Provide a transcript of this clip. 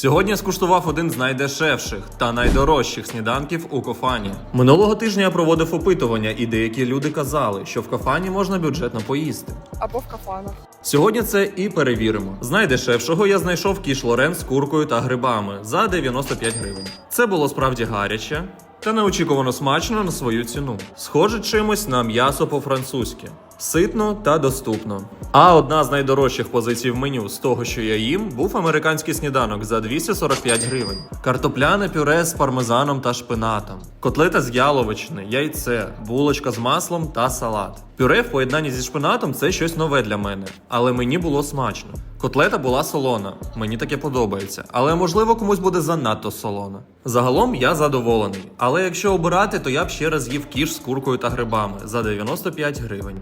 Сьогодні я скуштував один з найдешевших та найдорожчих сніданків у Кофані. Минулого тижня я проводив опитування, і деякі люди казали, що в Кофані можна бюджетно поїсти. Або в кафанах. Сьогодні це і перевіримо. З найдешевшого я знайшов кіш Лорен з куркою та грибами за 95 гривень. Це було справді гаряче та неочікувано смачно на свою ціну. Схоже чимось на м'ясо по-французьки. Ситно та доступно. А одна з найдорожчих позицій в меню з того, що я їм, був американський сніданок за 245 гривень. Картопляне пюре з пармезаном та шпинатом, котлета з яловичини, яйце, булочка з маслом та салат. Пюре в поєднанні зі шпинатом це щось нове для мене, але мені було смачно. Котлета була солона, мені таке подобається, але можливо комусь буде занадто солона. Загалом я задоволений, але якщо обирати, то я б ще раз їв кіш з куркою та грибами за 95 гривень.